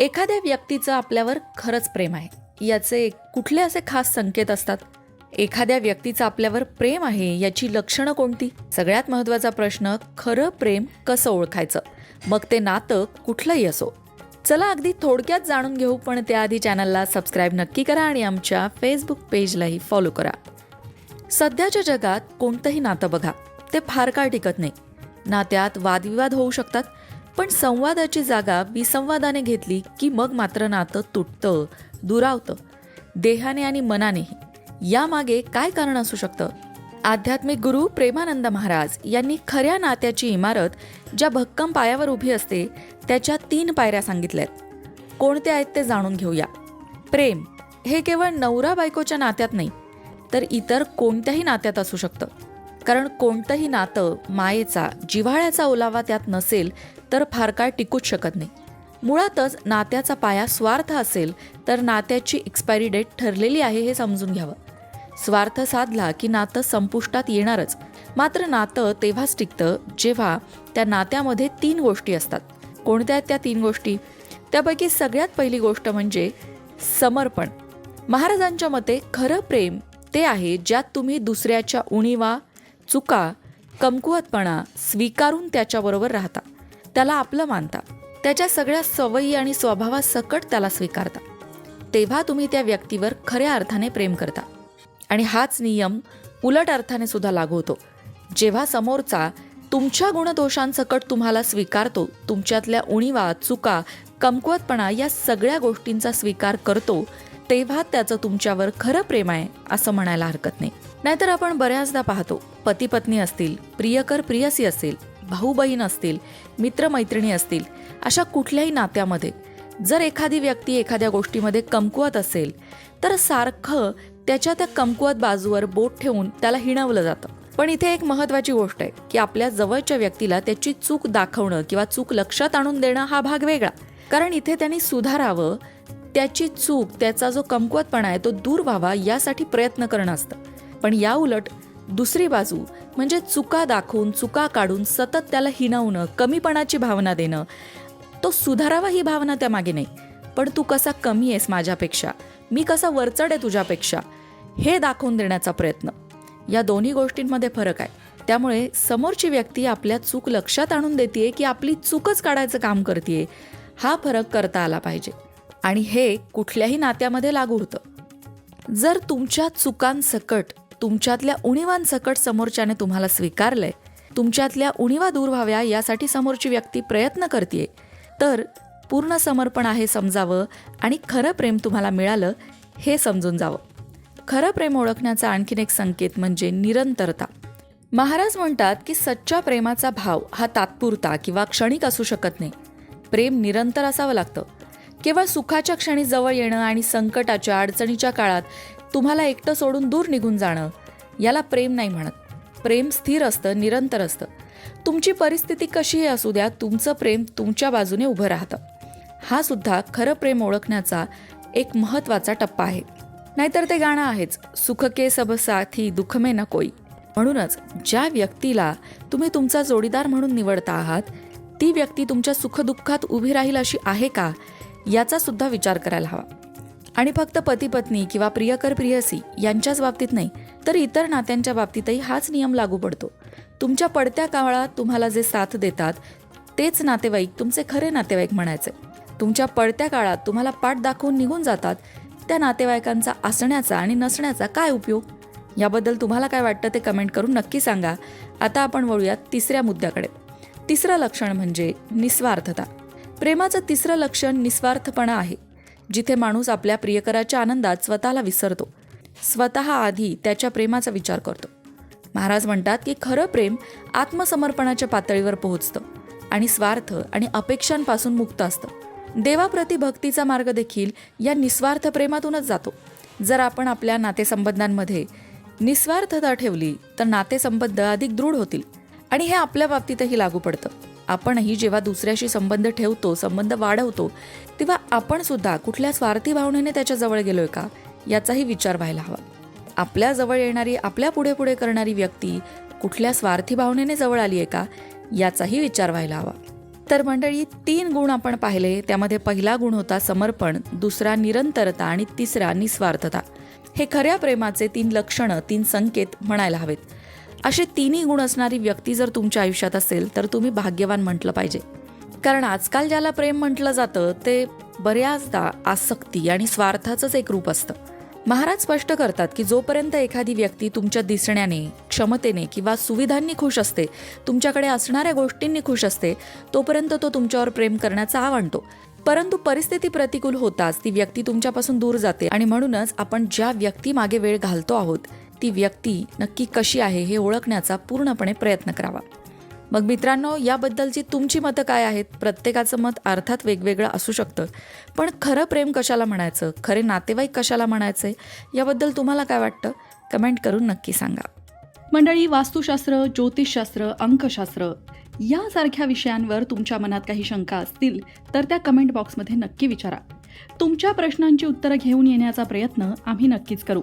एखाद्या व्यक्तीचं आपल्यावर खरंच प्रेम आहे. याचे कुठले असे खास संकेत असतात? एखाद्या व्यक्तीचं आपल्यावर प्रेम आहे याची लक्षणं कोणती? सगळ्यात महत्त्वाचा प्रश्न खरं प्रेम कसं ओळखायचं? मग ते नातं कुठलंही असो. चला अगदी थोडक्यात जाणून घेऊ पण त्याआधी चॅनलला सबस्क्राईब नक्की करा आणि आमच्या फेसबुक पेजलाही फॉलो करा. सध्याच्या जगात कोणतंही नातं बघा ते फार काळ टिकत नाही. नात्यात वादविवाद होऊ शकतात पण संवादाची जागा विसंवादाने घेतली की मग मात्र नातं तुटतं दुरावतं. देहाने आणि मनानेही. यामागे काय कारण असू शकतं? आध्यात्मिक गुरु प्रेमानंद महाराज यांनी खऱ्या नात्याची इमारत ज्या भक्कम पायावर उभी असते त्याच्या तीन पायऱ्या सांगितल्यात. कोणत्या आहेत ते जाणून घेऊया. प्रेम हे केवळ नवरा बायकोच्या नात्यात नाही तर इतर कोणत्याही नात्यात असू शकतं. कारण कोणतंही नातं मायेचा जिव्हाळ्याचा ओलावा त्यात नसेल तर फार काळ टिकूच शकत नाही. मुळातच नात्याचा पाया स्वार्थ असेल तर नात्याची एक्सपायरी डेट ठरलेली आहे हे समजून घ्यावं. स्वार्थ साधला की नातं संपुष्टात येणारच. मात्र नातं तेव्हाच टिकतं जेव्हा त्या नात्यामध्ये तीन गोष्टी असतात. कोणत्या आहेत त्या तीन गोष्टी? त्यापैकी सगळ्यात पहिली गोष्ट म्हणजे समर्पण. महाराजांच्या मते खरं प्रेम ते आहे ज्यात तुम्ही दुसऱ्याच्या उणीवा चुका कमकुवतपणा स्वीकारून त्याच्याबरोबर राहता. त्याला आपलं मानता. त्याच्या सगळ्या सवयी आणि स्वभावासकट त्याला स्वीकारता. तेव्हा तुम्ही त्या व्यक्तीवर खऱ्या अर्थाने प्रेम करता. आणि हाच नियम उलट अर्थाने सुद्धा लागू होतो. जेव्हा समोरचा तुमच्या गुणदोषांसकट तुम्हाला स्वीकारतो तुमच्यातल्या उणीवा चुका कमकुवतपणा या सगळ्या गोष्टींचा स्वीकार करतो तेव्हा त्याचं तुमच्यावर खरं प्रेम आहे असं म्हणायला हरकत नाही. नाहीतर आपण बऱ्याचदा पाहतो पती पत्नी असतील प्रियकर प्रियसी असेल भाऊ बहीण असतील मित्रमैत्रिणी असतील अशा कुठल्याही नात्यामध्ये जर एखादी व्यक्ती एखाद्या गोष्टीमध्ये कमकुवत असेल तर सारखं त्याच्या त्या कमकुवत बाजूवर बोट ठेवून त्याला हिणवलं जातं. पण इथे एक महत्वाची गोष्ट आहे की आपल्या जवळच्या व्यक्तीला त्याची चूक दाखवणं किंवा चूक लक्षात आणून देणं हा भाग वेगळा. कारण इथे त्यांनी सुधारावं त्याची चूक त्याचा जो कमकुवतपणा आहे तो दूर व्हावा यासाठी प्रयत्न करणं असतं. पण या उलट दुसरी बाजू म्हणजे चुका दाखवून चुका काढून सतत त्याला हिणवणं कमीपणाची भावना देणं. तो सुधारावा ही भावना त्यामागे नाही. पण तू कसा कमी आहेस माझ्यापेक्षा? मी कसा वरचढ आहे तुझ्यापेक्षा? हे दाखवून देण्याचा प्रयत्न. या दोन्ही गोष्टींमध्ये फरक आहे. त्यामुळे समोरची व्यक्ती आपल्या चूक लक्षात आणून देते की आपली चूकच काढायचं काम करते हा फरक करता आला पाहिजे. आणि हे कुठल्याही नात्यामध्ये लागू होतं. जर तुमच्या चुकांसकट तुमच्यातल्या उणीवांसकट समोरच्याने तुम्हाला स्वीकारलंय. तुमच्यातल्या उणीवा दूर व्हाव्या यासाठी समोरची व्यक्ती प्रयत्न करते तर पूर्ण समर्पण आहे समजावं आणि खरं प्रेम तुम्हाला मिळालं हे समजून जावं. खरं प्रेम ओळखण्याचा आणखीन एक संकेत म्हणजे निरंतरता. महाराज म्हणतात की सच्च्या प्रेमाचा भाव हा तात्पुरता किंवा क्षणिक असू शकत नाही. प्रेम निरंतर असावं लागतं. केवळ सुखाच्या क्षणी जवळ येणं आणि संकटाच्या अडचणीच्या काळात तुम्हाला एकटं सोडून दूर निघून जाणं याला प्रेम नाही म्हणत. प्रेम स्थिर असतं निरंतर असतं. तुमची परिस्थिती कशीही असू द्या तुमचं प्रेम तुमच्या बाजूने उभं राहतं. हा सुद्धा खरं प्रेम ओळखण्याचा एक महत्त्वाचा टप्पा आहे. नाहीतर ते गाणं आहेच सुखके सब साथी दुखमे न कोई. म्हणूनच ज्या व्यक्तीला तुम्ही तुमचा जोडीदार म्हणून निवडता आहात ती व्यक्ती तुमच्या सुखदुःखात उभी राहील अशी आहे का याचा सुद्धा विचार करायला हवा. आणि फक्त पती पत्नी किंवा प्रियकर प्रियसी यांच्याच बाबतीत नाही तर इतर नात्यांच्या बाबतीतही हाच नियम लागू पडतो. तुमच्या पडत्या काळात तुम्हाला जे साथ देतात तेच नातेवाईक तुमचे खरे नातेवाईक म्हणायचे. तुमच्या पडत्या काळात तुम्हाला पाठ दाखवून निघून जातात त्या नातेवाईकांचा असण्याचा आणि नसण्याचा काय उपयोग? याबद्दल तुम्हाला काय वाटतं ते कमेंट करून नक्की सांगा. आता आपण वळूयात तिसऱ्या मुद्द्याकडे. तिसरं लक्षण म्हणजे निस्वार्थता. प्रेमाचं तिसरं लक्षण निस्वार्थपणा आहे. जिथे माणूस आपल्या प्रियकराच्या आनंदात स्वतःला विसरतो. स्वतः आधी त्याच्या प्रेमाचा विचार करतो. महाराज म्हणतात की खरं प्रेम आत्मसमर्पणाच्या पातळीवर पोहोचतं आणि स्वार्थ आणि अपेक्षांपासून मुक्त असतं. देवाप्रती भक्तीचा मार्ग देखील या निस्वार्थ प्रेमातूनच जातो. जर आपण आपल्या नातेसंबंधांमध्ये निस्वार्थता ठेवली तर नातेसंबंध अधिक दृढ होतील आणि हे आपल्या बाबतीतही लागू पडतं. आपणही जेव्हा दुसऱ्याशी संबंध ठेवतो संबंध वाढवतो तेव्हा आपण सुद्धा कुठल्या स्वार्थी भावनेने त्याच्याजवळ गेलोय का? याचाही विचार व्हायला हवा. आपल्या जवळ येणारी आपल्या पुढे पुढे करणारी व्यक्ती कुठल्या स्वार्थी भावनेने जवळ आली आहे का? याचाही विचार व्हायला हवा. तर मंडळी तीन गुण आपण पाहिले. त्यामध्ये पहिला गुण होता समर्पण दुसरा निरंतरता आणि तिसरा निस्वार्थता. हे खऱ्या प्रेमाचे तीन लक्षणं तीन संकेत म्हणायला हवेत. असे तिन्ही गुण असणारी व्यक्ती जर तुमच्या आयुष्यात असेल तर तुम्ही भाग्यवान म्हटलं पाहिजे. कारण आजकाल ज्याला प्रेम म्हटलं जातं ते बऱ्याचदा आसक्ती आणि स्वार्थाचंच एक रूप असतं. महाराज स्पष्ट करतात की जोपर्यंत एखादी व्यक्ती तुमच्या दिसण्याने क्षमतेने किंवा सुविधांनी खुश असते तुमच्याकडे असणाऱ्या गोष्टींनी खुश असते तोपर्यंत तो तुमच्यावर प्रेम करण्याचा आणतो. परंतु परिस्थिती प्रतिकूल होताच ती व्यक्ती तुमच्यापासून दूर जाते आणि म्हणूनच आपण ज्या व्यक्ती मागे वेळ घालतो आहोत ती व्यक्ती नक्की कशी आहे हे ओळखण्याचा पूर्णपणे प्रयत्न करावा. मग मित्रांनो याबद्दलची तुमची मतं काय आहेत? प्रत्येकाचं मत अर्थात वेगवेगळं असू शकतं. पण खरं प्रेम कशाला म्हणायचं? खरे नातेवाईक कशाला म्हणायचे? याबद्दल तुम्हाला काय वाटतं? कमेंट करून नक्की सांगा. मंडळी वास्तुशास्त्र ज्योतिषशास्त्र अंकशास्त्र यासारख्या विषयांवर तुमच्या मनात काही शंका असतील तर त्या कमेंट बॉक्समध्ये नक्की विचारा. तुमच्या प्रश्नांची उत्तरं घेऊन येण्याचा प्रयत्न आम्ही नक्कीच करू.